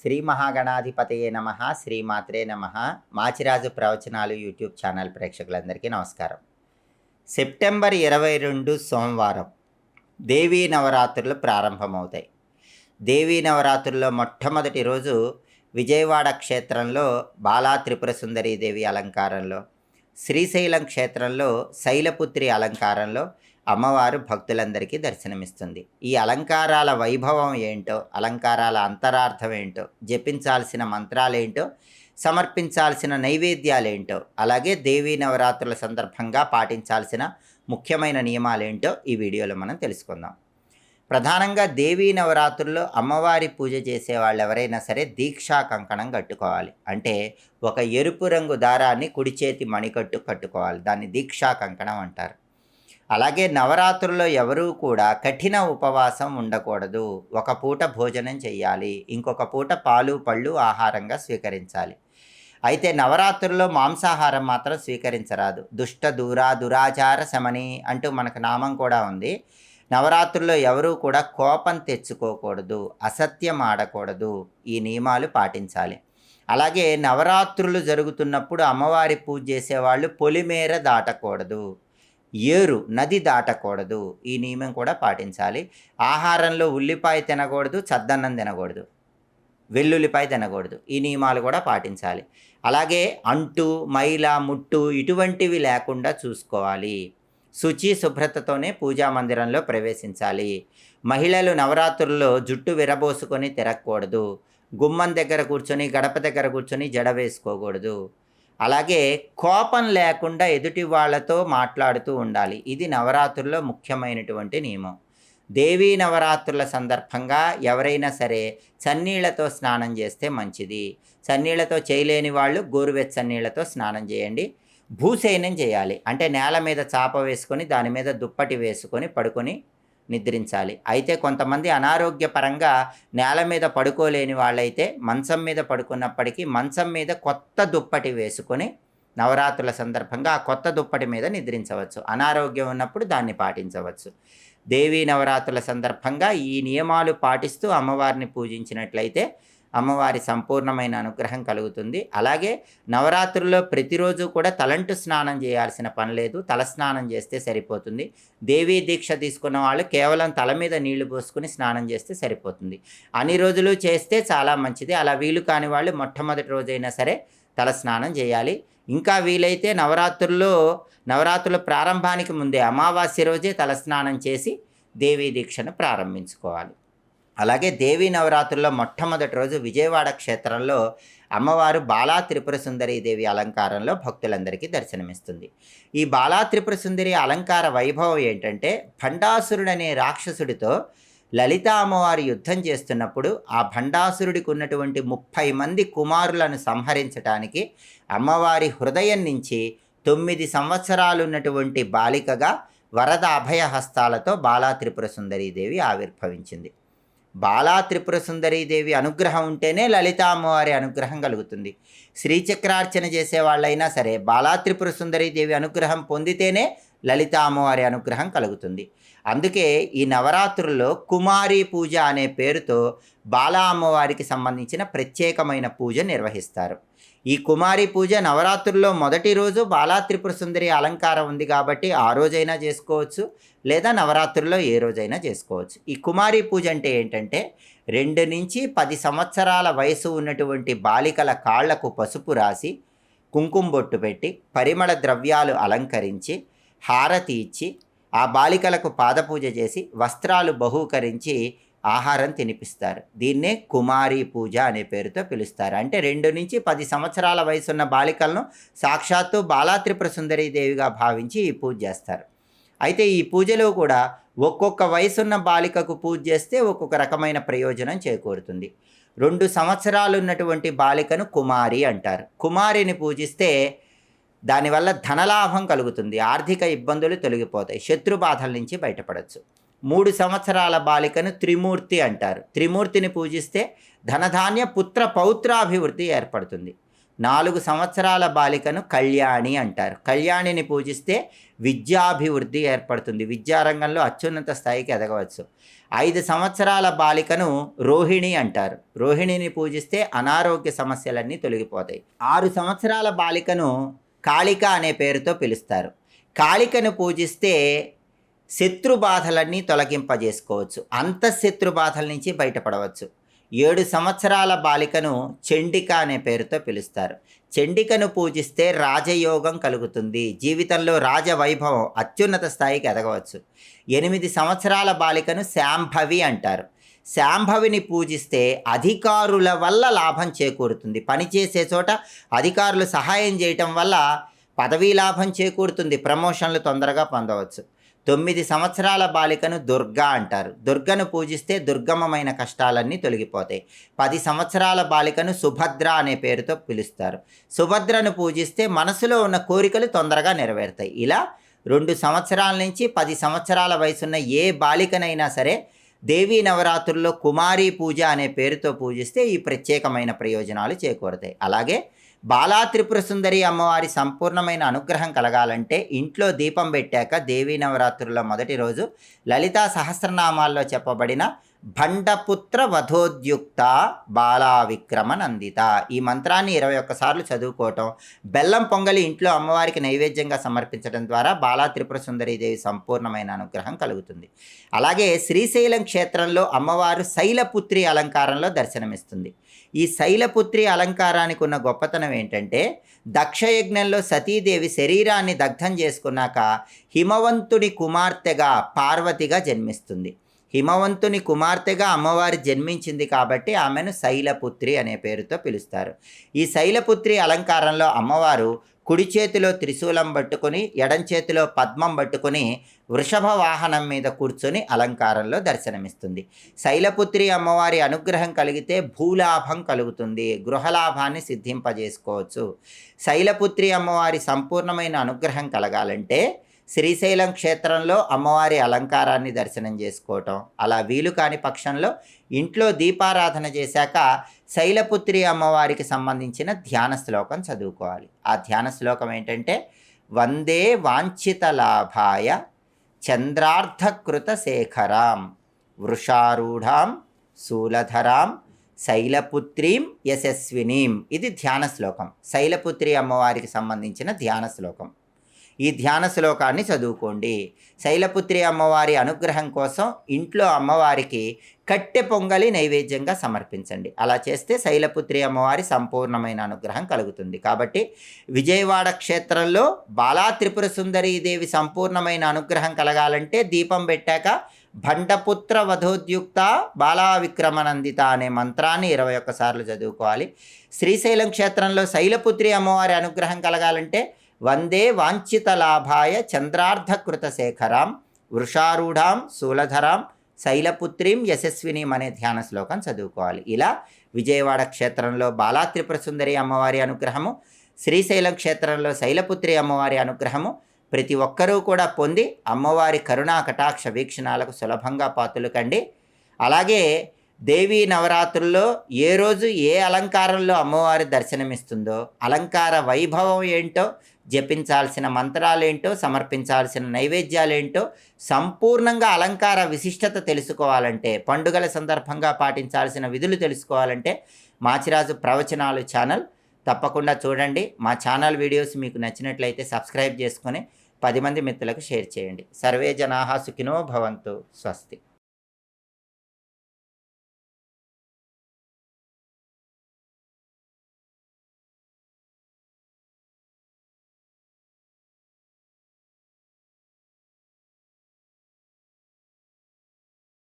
శ్రీ మహాగణాధిపతయే నమ శ్రీమాత్రే నమ. మాచిరాజు ప్రవచనాలు యూట్యూబ్ ఛానల్ ప్రేక్షకులందరికీ నమస్కారం. సెప్టెంబర్ ఇరవై రెండు సోమవారం దేవీ నవరాత్రులు ప్రారంభమవుతాయి. దేవీ నవరాత్రుల్లో మొట్టమొదటి రోజు విజయవాడ క్షేత్రంలో బాలా త్రిపుర సుందరీదేవి అలంకారంలో శ్రీశైలం క్షేత్రంలో శైలపుత్రి అలంకారంలో అమ్మవారు భక్తులందరికీ దర్శనమిస్తుంది. ఈ అలంకారాల వైభవం ఏంటో అలంకారాల అంతరార్థం ఏంటో జపించాల్సిన మంత్రాలేంటో సమర్పించాల్సిన నైవేద్యాలేంటో అలాగే దేవీ నవరాత్రుల సందర్భంగా పాటించాల్సిన ముఖ్యమైన నియమాలేంటో ఈ వీడియోలో మనం తెలుసుకుందాం. ప్రధానంగా దేవీ నవరాత్రుల్లో అమ్మవారి పూజ చేసే వాళ్ళు ఎవరైనా సరే దీక్షా కంకణం కట్టుకోవాలి. అంటే ఒక ఎరుపు రంగు దారాన్ని కుడి చేతి మణికట్టు కట్టుకోవాలి. దాన్ని దీక్షా కంకణం అంటారు. అలాగే నవరాత్రుల్లో ఎవరూ కూడా కఠిన ఉపవాసం ఉండకూడదు. ఒక పూట భోజనం చేయాలి ఇంకొక పూట పాలు పళ్ళు ఆహారంగా స్వీకరించాలి. అయితే నవరాత్రుల్లో మాంసాహారం మాత్రం స్వీకరించరాదు. దుష్ట దూరా దురాచార శమని అంటూ మనకు నామం కూడా ఉంది. నవరాత్రుల్లో ఎవరూ కూడా కోపం తెచ్చుకోకూడదు. అసత్యం ఆడకూడదు. ఈ నియమాలు పాటించాలి. అలాగే నవరాత్రులు జరుగుతున్నప్పుడు అమ్మవారి పూజ చేసేవాళ్ళు పొలిమేర దాటకూడదు. ఏరు నది దాటకూడదు. ఈ నియమం కూడా పాటించాలి. ఆహారంలో ఉల్లిపాయ తినకూడదు చద్దన్నం తినకూడదు. వెల్లుల్లిపాయ తినకూడదు. ఈ నియమాలు కూడా పాటించాలి. అలాగే అంటు మైల ముట్టు ఇటువంటివి లేకుండా చూసుకోవాలి. శుచి శుభ్రతతోనే పూజా మందిరంలో ప్రవేశించాలి. మహిళలు నవరాత్రుల్లో జుట్టు విరబోసుకొని తిరగకూడదు. గుమ్మం దగ్గర కూర్చొని గడప దగ్గర కూర్చొని జడ వేసుకోకూడదు. అలాగే కోపం లేకుండా ఎదుటి వాళ్ళతో మాట్లాడుతూ ఉండాలి. ఇది నవరాత్రుల్లో ముఖ్యమైనటువంటి నియమం. దేవీ నవరాత్రుల సందర్భంగా ఎవరైనా సరే చన్నీళ్ళతో స్నానం చేస్తే మంచిది. చన్నీళ్ళతో చేయలేని వాళ్ళు గోరువెచ్చన్నీళ్ళతో స్నానం చేయండి. భూసేనం చేయాలి. అంటే నేల మీద చాప వేసుకొని దాని మీద దుప్పటి వేసుకొని పడుకొని నిద్రించాలి. అయితే కొంతమంది అనారోగ్యపరంగా నేల మీద పడుకోలేని వాళ్ళైతే మంచం మీద పడుకున్నప్పటికీ మంచం మీద కొత్త దుప్పటి వేసుకొని నవరాత్రుల సందర్భంగా ఆ కొత్త దుప్పటి మీద నిద్రించవచ్చు. అనారోగ్యం ఉన్నప్పుడు దాన్ని పాటించవచ్చు. దేవీ నవరాత్రుల సందర్భంగా ఈ నియమాలు పాటిస్తూ అమ్మవారిని పూజించినట్లయితే అమ్మవారి సంపూర్ణమైన అనుగ్రహం కలుగుతుంది. అలాగే నవరాత్రుల్లో ప్రతిరోజు కూడా తలంటు స్నానం చేయాల్సిన పని లేదు. తల స్నానం చేస్తే సరిపోతుంది. దేవీ దీక్ష తీసుకున్న వాళ్ళు కేవలం తల మీద నీళ్ళు పోసుకుని స్నానం చేస్తే సరిపోతుంది. అన్ని రోజులు చేస్తే చాలా మంచిది. అలా వీలు కాని వాళ్ళు మొట్టమొదటి రోజైనా సరే తల స్నానం చేయాలి. ఇంకా వీలైతే నవరాత్రుల్లో నవరాత్రుల ప్రారంభానికి ముందే అమావాస్య రోజే తలస్నానం చేసి దేవీ దీక్షను ప్రారంభించుకోవాలి. అలాగే దేవీ నవరాత్రుల్లో మొట్టమొదటి రోజు విజయవాడ క్షేత్రంలో అమ్మవారు బాలా త్రిపుర సుందరి దేవి అలంకారంలో భక్తులందరికీ దర్శనమిస్తుంది. ఈ బాలా త్రిపుర సుందరి అలంకార వైభవం ఏంటంటే భండాసురుడనే రాక్షసుడితో లలిత అమ్మవారి యుద్ధం చేస్తున్నప్పుడు ఆ భండాసురుడికి ఉన్నటువంటి ముప్పై మంది కుమారులను సంహరించటానికి అమ్మవారి హృదయం నుంచి తొమ్మిది సంవత్సరాలు ఉన్నటువంటి బాలికగా వరద అభయ హస్తాలతో బాలా త్రిపుర సుందరీదేవి ఆవిర్భవించింది. బాలా త్రిపుర సుందరీదేవి అనుగ్రహం ఉంటేనే లలిత అమ్మవారి అనుగ్రహం కలుగుతుంది. శ్రీచక్రార్చన చేసే వాళ్ళైనా సరే బాలా త్రిపుర సుందరీదేవి అనుగ్రహం పొందితేనే లలిత అమ్మవారి అనుగ్రహం కలుగుతుంది. అందుకే ఈ నవరాత్రుల్లో కుమారి పూజ అనే పేరుతో బాలా అమ్మవారికి సంబంధించిన ప్రత్యేకమైన పూజ నిర్వహిస్తారు. ఈ కుమారి పూజ నవరాత్రుల్లో మొదటి రోజు బాలా త్రిపుర సుందరి అలంకారం ఉంది కాబట్టి ఆ రోజైనా చేసుకోవచ్చు లేదా నవరాత్రుల్లో ఏ రోజైనా చేసుకోవచ్చు. ఈ కుమారి పూజ అంటే ఏంటంటే రెండు నుంచి పది సంవత్సరాల వయసు ఉన్నటువంటి బాలికల కాళ్ళకు పసుపు రాసి కుంకుమ బొట్టు పెట్టి పరిమళ ద్రవ్యాలు అలంకరించి హారతి ఇచ్చి ఆ బాలికలకు పాదపూజ చేసి వస్త్రాలు బహూకరించి ఆహారం తినిపిస్తారు. దీన్నే కుమారి పూజ అనే పేరుతో పిలుస్తారు. అంటే రెండు నుంచి పది సంవత్సరాల వయసున్న బాలికలను సాక్షాత్తు బాలాత్రిపుర సుందరీదేవిగా దేవిగా భావించి ఈ పూజ చేస్తారు. అయితే ఈ పూజలో కూడా ఒక్కొక్క వయసున్న బాలికకు పూజ చేస్తే ఒక్కొక్క రకమైన ప్రయోజనం చేకూరుతుంది. రెండు సంవత్సరాలు ఉన్నటువంటి బాలికను కుమారి అంటారు. కుమారిని పూజిస్తే దానివల్ల ధనలాభం కలుగుతుంది ఆర్థిక ఇబ్బందులు తొలగిపోతాయి శత్రు బాధల నుంచి బయటపడవచ్చు మూడు సంవత్సరాల బాలికను త్రిమూర్తి అంటారు. త్రిమూర్తిని పూజిస్తే ధనధాన్య పుత్ర పౌత్రాభివృద్ధి ఏర్పడుతుంది. నాలుగు సంవత్సరాల బాలికను కళ్యాణి అంటారు. కళ్యాణిని పూజిస్తే విద్యాభివృద్ధి ఏర్పడుతుంది. విద్యారంగంలో అత్యున్నత స్థాయికి ఎదగవచ్చు. ఐదు సంవత్సరాల బాలికను రోహిణి అంటారు. రోహిణిని పూజిస్తే అనారోగ్య సమస్యలన్నీ తొలగిపోతాయి. ఆరు సంవత్సరాల బాలికను కాళిక అనే పేరుతో పిలుస్తారు. కాళికను పూజిస్తే శత్రు బాధలన్నీ తొలగింపజేసుకోవచ్చు. అంతఃశత్రు బాధల నుంచి బయటపడవచ్చు. ఏడు సంవత్సరాల బాలికను చండిక అనే పేరుతో పిలుస్తారు. చండికను పూజిస్తే రాజయోగం కలుగుతుంది. జీవితంలో రాజవైభవం అత్యున్నత స్థాయికి ఎదగవచ్చు. ఎనిమిది సంవత్సరాల బాలికను శాంభవి అంటారు. శాంభవిని పూజిస్తే అధికారుల వల్ల లాభం చేకూరుతుంది. పనిచేసే చోట అధికారులు సహాయం చేయటం వల్ల పదవీ లాభం చేకూరుతుంది. ప్రమోషన్లు తొందరగా పొందవచ్చు. తొమ్మిది సంవత్సరాల బాలికను దుర్గా అంటారు. దుర్గను పూజిస్తే దుర్గమమైన కష్టాలన్నీ తొలగిపోతాయి. పది సంవత్సరాల బాలికను సుభద్ర అనే పేరుతో పిలుస్తారు. సుభద్రను పూజిస్తే మనసులో ఉన్న కోరికలు తొందరగా నెరవేరుతాయి. ఇలా రెండు సంవత్సరాల నుంచి పది సంవత్సరాల వయసున్న ఏ బాలికనైనా సరే దేవీ నవరాత్రుల్లో కుమారి పూజ అనే పేరుతో పూజిస్తే ఈ ప్రత్యేకమైన ప్రయోజనాలు చేకూరుతాయి. అలాగే బాలా త్రిపుర సుందరి అమ్మవారి సంపూర్ణమైన అనుగ్రహం కలగాలంటే ఇంట్లో దీపం పెట్టాక దేవీ నవరాత్రుల మొదటి రోజు లలితా సహస్రనామాల్లో చెప్పబడిన భండపుత్ర వధోద్యుక్త బాలా విక్రమ నందిత ఈ మంత్రాన్ని ఇరవై ఒక్కసార్లు చదువుకోవటం బెల్లం పొంగలి ఇంట్లో అమ్మవారికి నైవేద్యంగా సమర్పించడం ద్వారా బాలా త్రిపుర సుందరీదేవి సంపూర్ణమైన అనుగ్రహం కలుగుతుంది. అలాగే శ్రీశైలం క్షేత్రంలో అమ్మవారు శైలపుత్రి అలంకారంలో దర్శనమిస్తుంది. ఈ శైలపుత్రి అలంకారానికి ఉన్న గొప్పతనం ఏంటంటే దక్షయజ్ఞంలో సతీదేవి శరీరాన్ని దగ్ధం చేసుకున్నాక హిమవంతుడి కుమార్తెగా పార్వతిగా జన్మిస్తుంది. హిమవంతుని కుమార్తెగా అమ్మవారు జన్మించింది కాబట్టి ఆమెను శైలపుత్రి అనే పేరుతో పిలుస్తారు. ఈ శైలపుత్రి అలంకారంలో అమ్మవారు కుడి చేతిలో త్రిశూలం పట్టుకొని ఎడం చేతిలో పద్మం పట్టుకొని వృషభ వాహనం మీద కూర్చొని అలంకారంలో దర్శనమిస్తుంది. శైలపుత్రి అమ్మవారి అనుగ్రహం కలిగితే భూలాభం కలుగుతుంది గృహలాభాన్ని సిద్ధింపజేసుకోవచ్చు. శైలపుత్రి అమ్మవారి సంపూర్ణమైన అనుగ్రహం కలగాలంటే శ్రీశైలం క్షేత్రంలో అమ్మవారి అలంకారాన్ని దర్శనం చేసుకోవటం అలా వీలు కాని పక్షంలో ఇంట్లో దీపారాధన చేశాక శైలపుత్రి అమ్మవారికి సంబంధించిన ధ్యాన శ్లోకం చదువుకోవాలి. ఆ ధ్యాన శ్లోకం ఏంటంటే వందే వాంఛిత లాభాయ చంద్రార్ధకృత శేఖరాం వృషారూఢాం శూలధరాం శైలపుత్రీం యశస్వినీం ఇది ధ్యాన శ్లోకం. శైలపుత్రి అమ్మవారికి సంబంధించిన ధ్యాన శ్లోకం. ఈ ధ్యాన శ్లోకాన్ని చదువుకోండి. శైలపుత్రి అమ్మవారి అనుగ్రహం కోసం ఇంట్లో అమ్మవారికి కట్టె పొంగలి నైవేద్యంగా సమర్పించండి. అలా చేస్తే శైలపుత్రి అమ్మవారి సంపూర్ణమైన అనుగ్రహం కలుగుతుంది. కాబట్టి విజయవాడ క్షేత్రంలో బాలా త్రిపుర సుందరీదేవి సంపూర్ణమైన అనుగ్రహం కలగాలంటే దీపం పెట్టాక భండపుత్ర వధోద్యుక్త బాలా విక్రమనందిత అనే మంత్రాన్ని ఇరవై ఒక్కసార్లు చదువుకోవాలి. శ్రీశైలం క్షేత్రంలో శైలపుత్రి అమ్మవారి అనుగ్రహం కలగాలంటే వందే వాంఛిత లాభాయ చంద్రార్ధకృత శేఖరాం వృషారూఢాం శూలధరాం శైలపుత్రీం యశస్వినీం అనే ధ్యాన శ్లోకం చదువుకోవాలి. ఇలా విజయవాడ క్షేత్రంలో బాలా అమ్మవారి అనుగ్రహము శ్రీశైలం క్షేత్రంలో శైలపుత్రి అమ్మవారి అనుగ్రహము ప్రతి ఒక్కరూ కూడా పొంది అమ్మవారి కరుణా కటాక్ష వీక్షణాలకు సులభంగా పాతులు కండి. అలాగే దేవీ నవరాత్రుల్లో ఏ రోజు ఏ అలంకారంలో అమ్మవారి దర్శనమిస్తుందో అలంకార వైభవం ఏంటో జపించాల్సిన మంత్రాలేంటో సమర్పించాల్సిన నైవేద్యాలేంటో సంపూర్ణంగా అలంకార విశిష్టత తెలుసుకోవాలంటే పండుగల సందర్భంగా పాటించాల్సిన విధులు తెలుసుకోవాలంటే మాచిరాజు ప్రవచనాలు ఛానల్. తప్పకుండా చూడండి. మా ఛానల్ వీడియోస్ మీకు నచ్చినట్లయితే సబ్స్క్రైబ్ చేసుకొని పది మంది మిత్రులకు షేర్ చేయండి. సర్వే జనాహా సుఖినో భవంతు. స్వస్తి.